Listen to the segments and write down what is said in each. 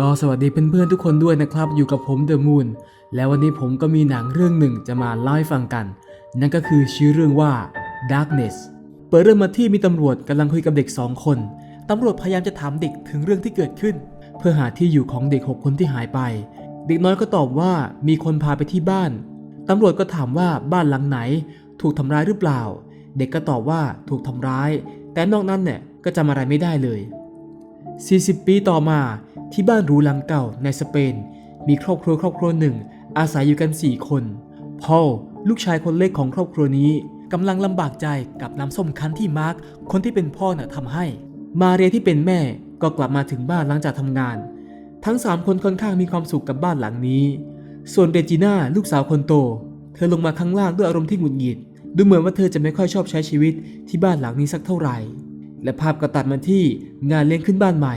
ก็สวัสดีเพื่อนๆทุกคนด้วยนะครับ อยู่กับผมเดอะมูนแล้ววันนี้ผมก็มีหนังเรื่องหนึ่งจะมาเล่าให้ฟังกัน นั่นก็คือชื่อเรื่องว่า Darkness เปิดเรื่องมาที่มีตำรวจกำลังคุยกับเด็ก 2 คนตำรวจพยายามจะถามเด็กถึงเรื่องที่เกิดขึ้น เพื่อหาที่อยู่ของเด็ก 6 คนที่หายไป เด็กน้อยก็ตอบว่ามีคนพาไปที่บ้านตำรวจก็ถามว่าบ้านหลังไหน ถูกทำร้ายหรือเปล่า เด็กก็ตอบว่าถูกทำร้าย แต่นอกนั้นเนี่ยก็จำอะไรไม่ได้เลย 40 ปีต่อมา ที่บ้านหรูหลังเก่าในสเปน มีครอบครัวครอบครัวหนึ่ง อาศัยอยู่กัน 4 คนพอลลูกชายคนเล็กของครอบครัวนี้กำลังลำบากใจกับน้ำส้มคั้นที่มาร์คคนที่เป็นพ่อน่ะทำให้ มาเรียที่เป็นแม่ก็กลับมาถึงบ้านหลังจากทำงาน ทั้ง 3 คนค่อนข้างมีความสุขกับบ้านหลังนี้ ส่วนเรจิน่าลูกสาวคนโต เธอลงมาข้างล่างด้วยอารมณ์ที่หงุดหงิด ดูเหมือนว่าเธอจะไม่ค่อยชอบใช้ชีวิตที่บ้านหลังนี้สักเท่าไหร่ และภาพก็ตัดมาที่งานเลี้ยงขึ้นบ้านใหม่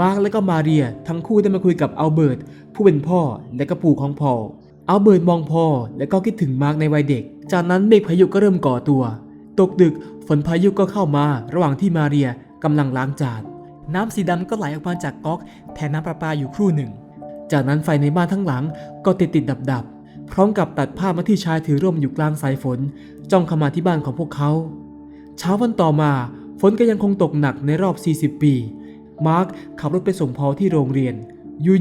มาร์คและก็มาเรียทั้งคู่ได้มาคุยกับอัลเบิร์ตผู้เป็นพ่อและก็ปู่ของพอลอัลเบิร์ตมองพ่อและก็คิดถึงมาร์คในวัยเด็ก จากนั้นเมฆพายุก็เริ่มก่อตัว ตกดึกฝนพายุก็เข้ามาระหว่างที่มาเรียกำลังล้างจานน้ำสีดำก็ไหลออกมาจากก๊อกแทนน้ำประปาอยู่ครู่หนึ่ง จากนั้นไฟในบ้านทั้งหลังก็ติดติดดับดับพร้อมกับตัดภาพมาที่ชายถือร่มอยู่กลางสายฝน จ้องเข้ามาที่บ้านของพวกเขา เช้าวันต่อมาฝนก็ยังคงตกหนักในรอบ 40 ปี มาร์คขับรถไปส่งพอลที่โรงเรียน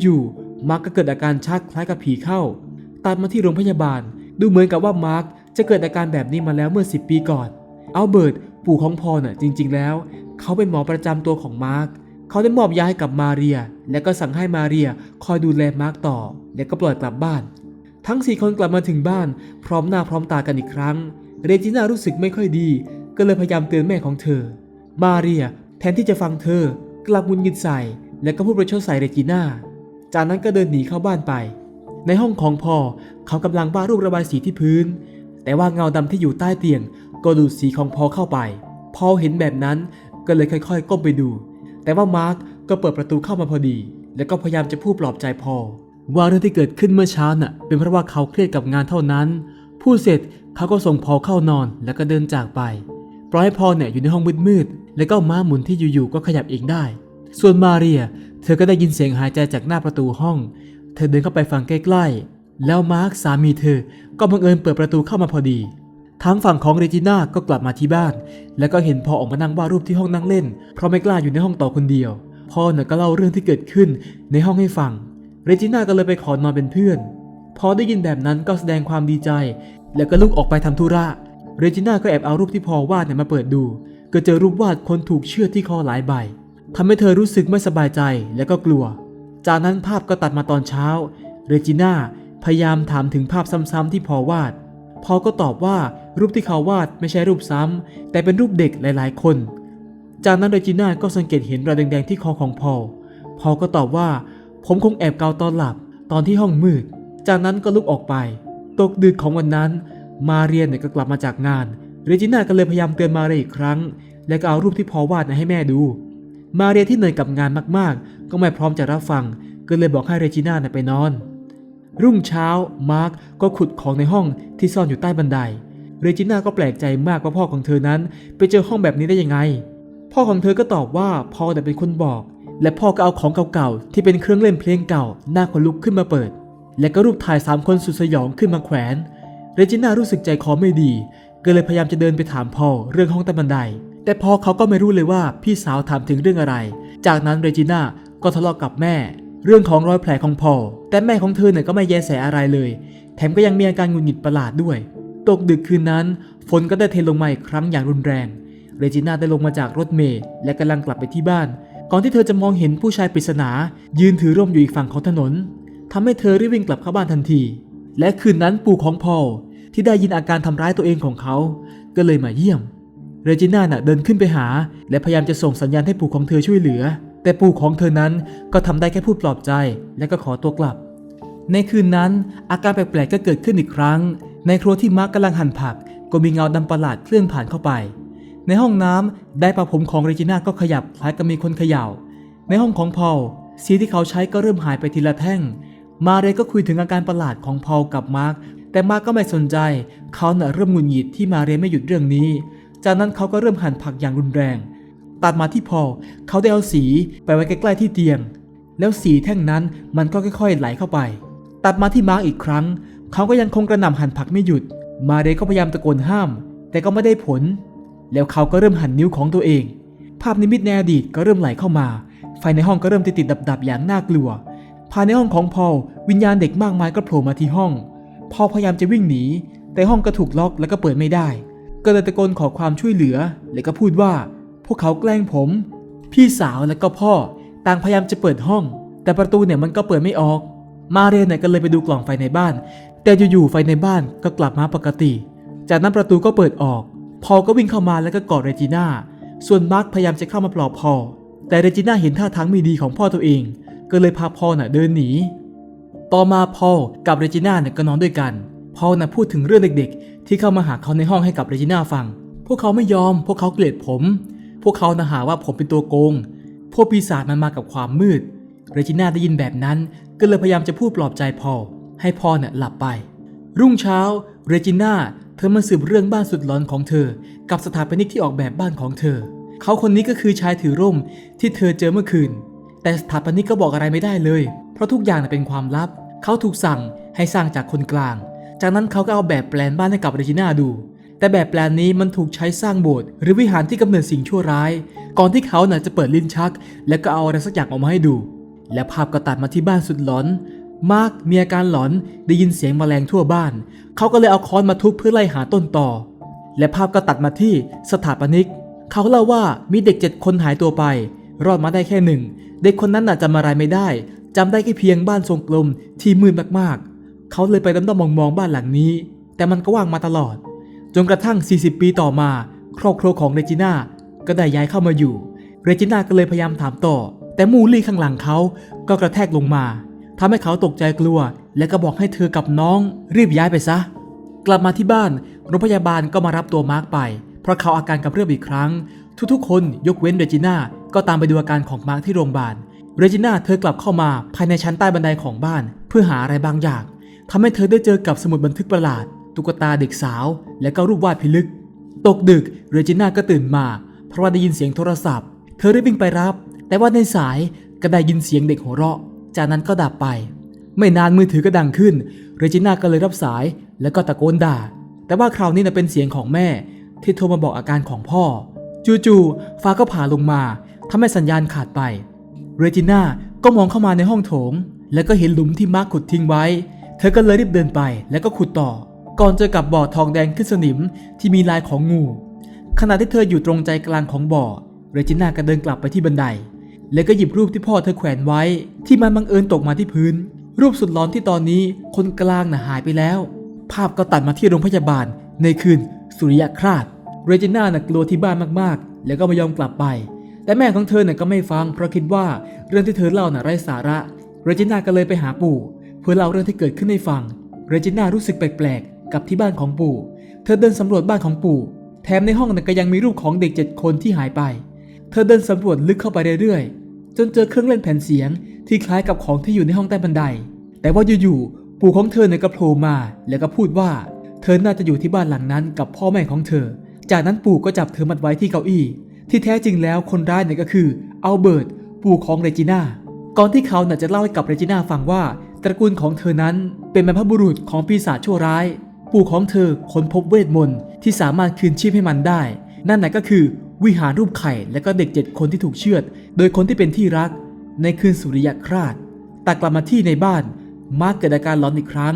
อยู่ๆมาร์คก็เกิดอาการชักคล้ายกับผีเข้า ตัดมาที่โรงพยาบาล ดูเหมือนกับว่ามาร์คจะเกิดอาการแบบนี้มาแล้วเมื่อ 10 ปีก่อน อัลเบิร์ตปู่ของพอลน่ะจริง ๆ แล้ว เขาเป็นหมอประจำตัวของมาร์ค เขาได้มอบยาให้กับมาเรีย และก็สั่งให้มาเรียคอยดูแลมาร์คต่อ แล้วก็ปล่อยกลับบ้าน ทั้ง 4 คนกลับมาถึงบ้าน พร้อมหน้าพร้อมตากันอีกครั้ง เรจิน่ารู้สึกไม่ค่อยดี ก็เลยพยายามเตือนแม่ของเธอ มาเรียแทนที่จะฟังเธอ กลับมุนงิดใส่ และก็พูดประชดใส่เรจิน่า จากนั้นก็เดินหนีเข้าบ้านไป ในห้องของพ่อเขากำลังวาดรูประบายสีที่พื้น แต่ว่าเงาดำที่อยู่ใต้เตียง ก็ดูดสีของพ่อเข้าไปพอเห็นแบบนั้นก็เลยค่อยๆ ก้มไปดู แต่ว่ามาร์กก็เปิดประตูเข้ามาพอดี แล้วก็พยายามจะพูดปลอบใจพอว่าเรื่องที่เกิดขึ้นเมื่อเช้าน่ะ เป็นเพราะว่าเขาเครียดกับงานเท่านั้น พูดเสร็จเขาก็ส่งพอเข้านอนแล้วก็เดินจากไป ปล่อยให้พอเนี่ยอยู่ในห้องมืด แล้วก็ม้าหมุนที่อยู่ๆก็ขยับเองได้ ส่วนมาเรีย เธอก็ได้ยินเสียงหายใจจากหน้าประตูห้อง เธอเดินเข้าไปฟังใกล้ๆ แล้วมาร์คสามีเธอ ก็บังเอิญเปิดประตูเข้ามาพอดีทั้งฝั่งของเรจิน่าก็กลับมาที่บ้าน แล้วก็เห็นพ่อออกมานั่งวาดรูปที่ห้องนั่งเล่น เพราะไม่กล้าอยู่ในห้องต่อคนเดียว พ่อเนี่ยก็เล่าเรื่องที่เกิดขึ้นในห้องให้ฟัง เรจิน่าก็เลยไปขอนอนเป็นเพื่อน พอได้ยินแบบนั้นก็แสดงความดีใจ แล้วก็ลุกออกไปทำธุระ เรจิน่าก็แอบเอารูปที่พ่อวาดเนี่ยมาเปิดดู ก็เจอรูปวาดคนถูกเชือดที่คอหลายใบทำให้เธอรู้สึกไม่สบายใจและก็กลัว จากนั้นภาพก็ตัดมาตอนเช้า เรจิน่าพยายามถามถึงภาพซ้ำๆที่พอวาด พอก็ตอบว่ารูปที่เขาวาดไม่ใช่รูปซ้ำแต่เป็นรูปเด็กหลาย ๆ คน จากนั้นเรจิน่าก็สังเกตเห็นรอยแดงๆที่คอของพอลพอลก็ตอบว่าผมคงแอบเกาตอนหลับตอนที่ห้องมืด จากนั้นก็ลุกออกไป ตกดึกของวันนั้น มาเรียนเนี่ยก็กลับมาจากงาน เรจิน่าก็เลยพยายามเตือนมาเรียอีกครั้ง และก็เอารูปที่พอวาดนะให้แม่ดู มาเรียที่เหนื่อยกับงานมากๆ ก็ไม่พร้อมจะรับฟัง ก็เลยบอกให้เรจิน่าไปนอน รุ่งเช้ามาร์กก็ขุดของในห้องที่ซ่อนอยู่ใต้บันได เรจิน่าก็แปลกใจมากว่าพ่อของเธอนั้น ไปเจอห้องแบบนี้ได้ยังไง พ่อของเธอก็ตอบว่าพ่อแต่เป็นคนบอก และพ่อก็เอาของเก่าๆที่เป็นเครื่องเล่นเพลงเก่าหน้าขนลุกขึ้นมาเปิด และก็รูปถ่ายสามคนสุดสยองขึ้นมาแขวนเรจิน่ารู้สึกใจคอไม่ดี ก็เลยพยายามจะเดินไปถามพ่อเรื่องห้องใต้บันได แต่พ่อเขาก็ไม่รู้เลยว่าพี่สาวถามถึงเรื่องอะไร จากนั้นเรจิน่าก็ทะเลาะกับแม่ เรื่องของรอยแผลของพอแต่แม่ของเธอเนี่ยก็ไม่แยแสอะไรเลย แถมก็ยังมีอาการหงุดหงิดประหลาดด้วย ตกดึกคืนนั้น ฝนก็ได้เทลงมาอีกครั้งอย่างรุนแรง เรจิน่าได้ลงมาจากรถเมล์และกำลังกลับไปที่บ้าน ก่อนที่เธอจะมองเห็นผู้ชายปริศนา ยืนถือร่มอยู่อีกฝั่งของถนนทำให้เธอรีบวิ่งกลับเข้าบ้านทันที และคืนนั้นปู่ของพอล ที่ได้ยินอาการทำร้ายตัวเองของเขา ก็เลยมาเยี่ยม เรจิน่าน่ะเดินขึ้นไปหา และพยายามจะส่งสัญญาณให้ปู่ของเธอช่วยเหลือ แต่ปู่ของเธอนั้นก็ทำได้แค่พูดปลอบใจ และก็ขอตัวกลับ ในคืนนั้น อาการแปลกๆก็เกิดขึ้นอีกครั้ง ในครัวที่มาร์กกำลังหั่นผัก ก็มีเงาดำประหลาดเคลื่อนผ่านเข้าไป ในห้องน้ำได้ปะผมของเรจิน่าก็ขยับคล้ายกับมีคนเขย่า ในห้องของพอลสีที่เขาใช้ก็เริ่มหายไปทีละแท่ง มาเรก็คุยถึงอาการประหลาดของพอลกับมาร์ก แต่มากก็ไม่สนใจ เขาเน่ะเริ่มหงุดหงิดที่มาเรไม่หยุดเรื่องนี้ จากนั้นเขาก็เริ่มหั่นผักอย่างรุนแรง ตัดมาที่พอลเขาได้เอาสีไปไว้ใกล้ๆที่เตียง แล้วสีแท่งนั้นมันก็ค่อยๆไหลเข้าไป ตัดมาที่มาร์กอีกครั้ง เขาก็ยังคงกระหน่ำหั่นผักไม่หยุด มาเรก็พยายามตะโกนห้าม แต่ก็ไม่ได้ผล แล้วเขาก็เริ่มหั่นนิ้วของตัวเอง ภาพนิมิตในอดีตก็เริ่มไหลเข้ามา ไฟในห้องก็เริ่มติดติดดับดับๆอย่างน่ากลัว ภายในห้องของพอลวิญญาณเด็กมากมายก็โผล่มาที่ห้อง พอพยายามจะวิ่งหนี แต่ห้องก็ถูกล็อกแล้วก็เปิดไม่ได้ ก็เลยตะโกนขอความช่วยเหลือ แล้วก็พูดว่า พวกเขาแกล้งผม พี่สาวและก็พ่อต่างพยายามจะเปิดห้อง แต่ประตูเนี่ยมันก็เปิดไม่ออก มาเรียนเนี่ยก็เลยไปดูกล่องไฟในบ้าน แต่อยู่ๆไฟในบ้านก็กลับมาปกติ จากนั้นประตูก็เปิดออก พอก็วิ่งเข้ามาแล้วก็กอดเรจิน่า ส่วนมาร์คพยายามจะเข้ามาปลอบพอ แต่เรจิน่าเห็นท่าทางไม่ดีของพ่อตัวเอง ก็เลยพาพ่อน่ะเดินหนี ต่อมาพอลกับเรจิน่าเนี่ยก็นอนด้วยกัน พอลน่ะพูดถึงเรื่องเด็กๆ ที่เข้ามาหาเขาในห้องให้กับเรจิน่าฟัง พวกเขาไม่ยอม พวกเขาเกลียดผม พวกเขานะหาว่าผมเป็นตัวโกง พวกปีศาจมันมากับความมืด เรจิน่าได้ยินแบบนั้น ก็เลยพยายามจะพูดปลอบใจพอลให้พอลน่ะหลับไป รุ่งเช้า เรจิน่าเธอมาสืบเรื่องบ้านสุดหลอนของเธอ กับสถาปนิกที่ออกแบบบ้านของเธอ เขาคนนี้ก็คือชายถือร่มที่เธอเจอเมื่อคืน แต่สถาปนิกก็บอกอะไรไม่ได้เลย เพราะทุกอย่างเป็นความลับ เขาถูกสั่งให้สร้างจากคนกลาง จากนั้นเขาก็เอาแบบแปลนบ้านให้กับเรจิน่าดู แต่แบบแปลนนี้มันถูกใช้สร้างโบสถ์หรือวิหารที่กำเนิดสิ่งชั่วร้าย ก่อนที่เขาน่ะจะเปิดลิ้นชัก แล้วก็เอาอะไรสักอย่างออกมาให้ดู และภาพก็ตัดมาที่บ้านสุดหลอนมาร์กมีอาการหลอนได้ยินเสียงแมลงทั่วบ้าน เขาก็เลยเอาค้อนมาทุบเพื่อไล่หาต้นต่อ และภาพก็ตัดมาที่สถาปนิก เขาเล่าว่ามีเด็กเจ็ดคนหายตัวไป รอดมาได้แค่หนึ่ง เด็กคนนั้นน่ะจำอะไรไม่ได้ จำได้แค่เพียงบ้านทรงกลมที่มืดมากๆ เขาเลยไปดำดมมองๆบ้านหลังนี้ แต่มันก็ว่างมาตลอด จนกระทั่ง 40 ปีต่อมา ครอบครัวของเรจิน่าก็ได้ย้ายเข้ามาอยู่ เรจิน่าก็เลยพยายามถามต่อ แต่มูลี่ข้างหลังเขาก็กระแทกลงมาทำให้เขาตกใจกลัว และก็บอกให้เธอกับน้องรีบย้ายไปซะ กลับมาที่บ้านโรงพยาบาลก็มารับตัวมาร์กไป เพราะเขาอาการกำเริบอีกครั้ง ทุกๆ คนยกเว้นเรจิน่าก็ตามไปดูอาการของมาร์กที่โรงพยาบาล เรจิน่าเธอกลับเข้ามาภายในชั้นใต้บันไดของบ้าน เพื่อหาอะไรบางอย่างทำให้เธอได้เจอกับสมุดบันทึกประหลาด ตุ๊กตาเด็กสาว และก็รูปวาดพิลึก ตกดึกเรจิน่าก็ตื่นมา เพราะว่าได้ยินเสียงโทรศัพท์ เธอรีบวิ่งไปรับ แต่ว่าในสายก็ได้ยินเสียงเด็กหัวเราะ จากนั้นก็ดับไป ไม่นานมือถือก็ดังขึ้น เรจิน่าก็เลยรับสาย แล้วก็ตะโกนด่า แต่ว่าคราวนี้นะเป็นเสียงของแม่ ที่โทรมาบอกอาการของพ่อ จู่ๆฟ้าก็ผ่าลงมาทำให้สัญญาณขาดไป เรจิน่าก็มองเข้ามาในห้องโถง แล้วก็เห็นหลุมที่มาร์คขุดทิ้งไว้ เธอก็เลยรีบเดินไปแล้วก็ขุดต่อ ก่อนเจอกับบ่อทองแดงขึ้นสนิมที่มีลายของงู ขณะที่เธออยู่ตรงใจกลางของบ่อ เรจิน่าก็เดินกลับไปที่บันได แล้วก็หยิบรูปที่พ่อเธอแขวนไว้ ที่มันบังเอิญตกมาที่พื้น รูปสุดร้อนที่ตอนนี้คนกลางน่ะหายไปแล้ว ภาพก็ตัดมาที่โรงพยาบาลในคืนสุริยคราสเรจิน่าน่ะกลัวที่บ้านมากๆ แล้วก็ไม่ยอมกลับไป แต่แม่ของเธอน่ะก็ไม่ฟังเพราะคิดว่าเรื่องที่เธอเล่าน่ะไร้สาระเรจิน่าก็เลยไปหาปู่ เพื่อเล่าเรื่องที่เกิดขึ้นให้ฟังเรจิน่ารู้สึกแปลกๆกับที่บ้านของปู่ เธอเดินสำรวจบ้านของปู่ แถมในห้องน่ะก็ยังมีรูปของเด็กเจ็ดคนที่หายไป เธอเดินสำรวจลึกเข้าไปเรื่อยๆจนเจอเครื่องเล่นแผ่นเสียง ที่คล้ายกับของที่อยู่ในห้องใต้บันได แต่ว่าอยู่ๆปู่ของเธอเนี่ยก็โผล่มา แล้วก็พูดว่า เธอน่าจะอยู่ที่บ้านหลังนั้นกับพ่อแม่ของเธอ จากนั้นปู่ก็จับเธอมัดไว้ที่เก้าอี้ ที่แท้จริงแล้วคนร้ายเนี่ยก็คืออัลเบิร์ตปู่ของเรจิน่าก่อนที่เขาน่ะจะเล่าให้กับเรจิน่าฟังว่า ตระกูลของเธอนั้นเป็นบรรพบุรุษของปีศาจชั่วร้าย ปู่ของเธอค้นพบเวทมนต์ที่สามารถคืนชีพให้มันได้ นั่นน่ะก็คือวิหารรูปไข่และก็เด็กเจ็ดคนที่ถูกเชือด โดยคนที่เป็นที่รัก ในคืนสุริยคราสตัดกลับมาที่ในบ้าน มาร์กเกิดอาการร้อนอีกครั้ง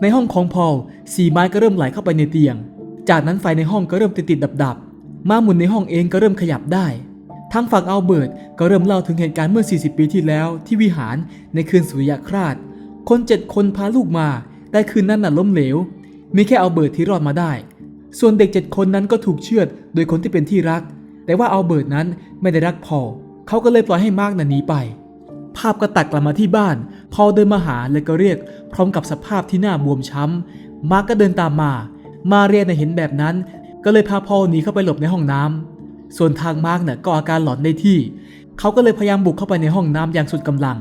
ในห้องของพอลสีไม้ก็เริ่มไหลเข้าไปในเตียง จากนั้นไฟในห้องก็เริ่มติดติดดับดับ ม้าหมุนในห้องเองก็เริ่มขยับได้ทั้งฝั่งอัลเบิร์ตก็เริ่มเล่าถึงเหตุการณ์เมื่อ 40 ปีที่แล้วที่วิหารในคืนสุริยคราสคนเจ็ดคนพาลูกมา แต่คืนนั้นน่ะล้มเหลว มีแค่อัลเบิร์ตที่รอดมาได้ ส่วนเด็กเจ็ดคนนั้นก็ถูกเชือดโดยคนที่เป็นที่รัก แต่ว่าอัลเบิร์ตนั้นไม่ได้รักพอลเขาก็เลยปล่อยให้มาร์กน่ะหนีไป ภาพก็ตัดกลับมาที่บ้าน พอเดินมาหาแล้วก็เรียก พร้อมกับสภาพที่หน้าบวมช้ำ มาร์กก็เดินตามมา มาเรียนน่ะเห็นแบบนั้น ก็เลยพาพอลหนีเข้าไปหลบในห้องน้ำส่วนทางมาร์กน่ะก็อาการหลอนได้ที่ เขาก็เลยพยายามบุกเข้าไปในห้องน้ำอย่างสุดกำลัง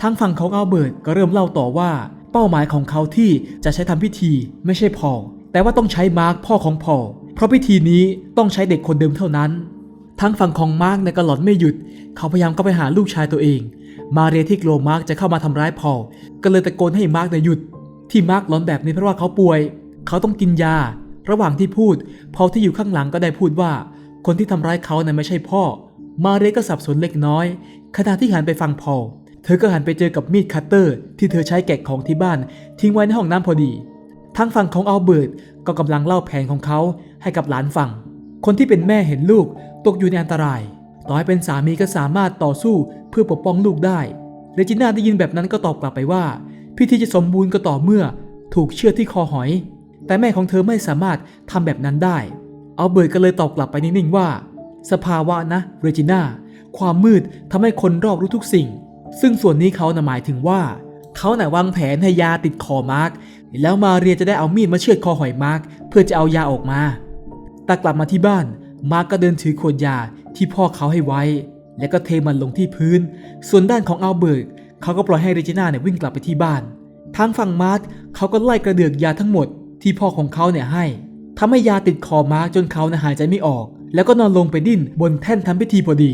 ทางฝั่งของอัลเบิร์ตก็เริ่มเล่าต่อว่า เป้าหมายของเขาที่จะใช้ทำพิธีไม่ใช่พอลแต่ว่าต้องใช้มาร์กพ่อของพอลเพราะพิธีนี้ต้องใช้เด็กคนเดิมเท่านั้น ทางฝั่งของมาร์กเนี่ยก็หลอนไม่หยุด เขาพยายามเข้าไปหาลูกชายตัวเอง มาเรียที่กลัวมาร์กจะเข้ามาทำร้ายพอลก็เลยตะโกนให้มาร์กเนี่ยหยุด ที่มาร์กร้อนแบบนี้เพราะว่าเขาป่วย เขาต้องกินยา ระหว่างที่พูดพอลที่อยู่ข้างหลังก็ได้พูดว่า คนที่ทำร้ายเขานั้นไม่ใช่พ่อ มาเรก็สับสนเล็กน้อย ขณะที่หันไปฟังพอลเธอก็หันไปเจอกับมีดคัตเตอร์ ที่เธอใช้แกะของที่บ้าน ทิ้งไว้ในห้องน้ำพอดี ทางฝั่งของอัลเบิร์ตก็กำลังเล่าแผนของเขาให้กับหลานฟัง คนที่เป็นแม่เห็นลูกตกอยู่ในอันตราย ต่อให้เป็นสามีก็สามารถต่อสู้เพื่อปกป้องลูกได้เรจิน่าได้ยินแบบนั้นก็ตอบกลับไปว่า พิธีจะสมบูรณ์ก็ต่อเมื่อถูกเชือดที่คอหอย แต่แม่ของเธอไม่สามารถทำแบบนั้นได้ เอัลเบิร์ตก็เลยตอบกลับไปนิ่งๆว่า สภาวะนะเรจิน่าความมืดทำให้คนรอบรู้ทุกสิ่ง ซึ่งส่วนนี้เขาหมายถึงว่าเขาน่ะวางแผนให้ยาติดคอมาร์กแล้วมาเรียจะได้เอามีดมาเชือดคอหอยมาร์กเพื่อจะเอายาออกมา แต่กลับมาที่บ้าน มาร์กก็เดินถือขวดยาที่พ่อเขาให้ไว้ แล้วก็เทมันลงที่พื้น ส่วนด้านของอัลเบิร์ตเขาก็ปล่อยให้เรจิน่าเนี่ยวิ่งกลับไปที่บ้าน ทางฝั่งมาร์กเขาก็ไล่กระเดือกยาทั้งหมด ที่พ่อของเขาเนี่ยให้ทำให้ยาติดคอมาร์กจนเขาเนี่ยหายใจไม่ออก แล้วก็นอนลงไปดิ้นบนแท่นทำพิธีพอดี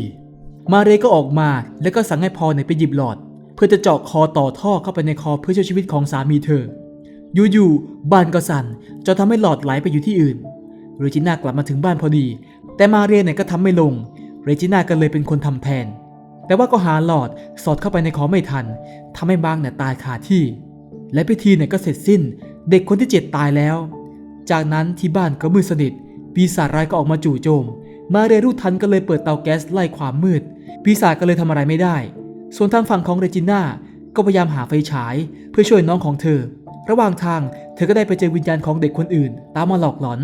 มาเรก็ออกมาแล้วก็สั่งให้พอเนี่ยไปหยิบหลอด เพื่อจะเจาะคอต่อท่อเข้าไปในคอเพื่อช่วยชีวิตของสามีเธอ อยู่ๆบานก็สั่นจนทำให้หลอดไหลไปอยู่ที่อื่นเรจิน่ากลับมาถึงบ้านพอดี แต่มาเรียเนี่ยก็ทำไม่ลง เรจิน่าก็เลยเป็นคนทำแทน แต่ว่าก็หาหลอดสอดเข้าไปในคอไม่ทันทำให้บางเนี่ยตายคาที่ และพิธีเนี่ยก็เสร็จสิ้น เด็กคนที่เจ็ดตายแล้ว จากนั้นที่บ้านก็มืดสนิท ปีศาจร้ายก็ออกมาจู่โจม มาเรียรู้ทันก็เลยเปิดเตาแก๊สไล่ความมืด ปีศาจก็เลยทำอะไรไม่ได้ ส่วนทางฝั่งของเรจิน่าก็พยายามหาไฟฉาย เพื่อช่วยน้องของเธอ ระหว่างทางเธอก็ได้ไปเจอวิญญาณของเด็กคนอื่น ตามมาหลอกหลอน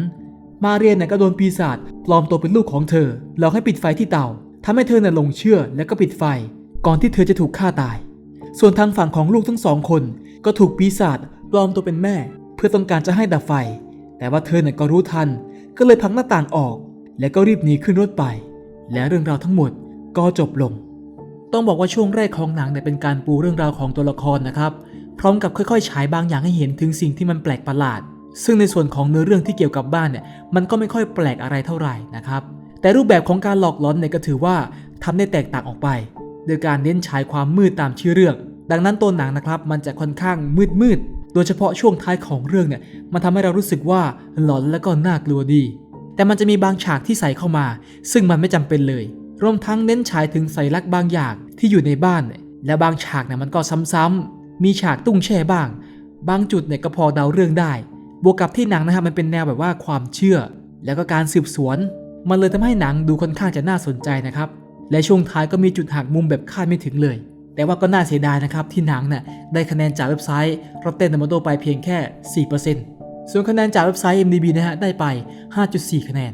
มาเรียนเนี่ยก็โดนปีศาจปลอมตัวเป็นลูกของเธอ หลอกให้ปิดไฟที่เตาทำให้เธอเนี่ยหลงเชื่อแล้วก็ปิดไฟ ก่อนที่เธอจะถูกฆ่าตาย ส่วนทางฝั่งของลูกทั้งสองคน ก็ถูกปีศาจ ปลอมตัวเป็นแม่ เพื่อต้องการจะให้ดับไฟ แต่ว่าเธอเนี่ยก็รู้ทัน ก็เลยพังหน้าต่างออก แล้วก็รีบหนีขึ้นรถไป และเรื่องราวทั้งหมดก็จบลง ต้องบอกว่าช่วงแรกของหนังเนี่ยเป็นการปูเรื่องราวของตัวละครนะครับ พร้อมกับค่อยๆฉายบางอย่างให้เห็นถึงสิ่งที่มันแปลกประหลาด ซึ่งในส่วนของเนื้อเรื่องที่เกี่ยวกับบ้านเนี่ยมันก็ไม่ค่อยแปลกอะไรเท่าไหร่นะครับแต่รูปแบบของการหลอกหลอนเนี่ยก็ถือว่าทำได้แตกต่างออกไป โดยการเน้นฉายความมืดตามชื่อเรื่อง ดังนั้นตัวหนังนะครับมันจะค่อนข้างมืดมืดๆ โดยเฉพาะช่วงท้ายของเรื่องเนี่ยมันทำให้เรารู้สึกว่าหลอนและก็น่ากลัวดี แต่มันจะมีบางฉากที่ใส่เข้ามา ซึ่งมันไม่จำเป็นเลย รวมทั้งเน้นฉายถึงสัญลักษณ์บางอย่างที่อยู่ในบ้านเนี่ยและบางฉากเนี่ยมันก็ซ้ำๆมีฉากตุ้งแช่บ้าง บางจุดเนี่ยก็พอเดาเรื่องได้ บวกกับที่หนังนะครับมันเป็นแนวแบบว่าความเชื่อ แล้วก็การสืบสวน มันเลยทำให้หนังดูค่อนข้างจะน่าสนใจนะครับ และช่วงท้ายก็มีจุดหักมุมแบบคาดไม่ถึงเลย แต่ว่าก็น่าเสียดายนะครับที่หนังน่ะได้คะแนนจากเว็บไซต์ Rotten Tomato ไปเพียงแค่ 4%ส่วนคะแนนจากเว็บไซต์ MDB นะฮะได้ไป 5.4 คะแนน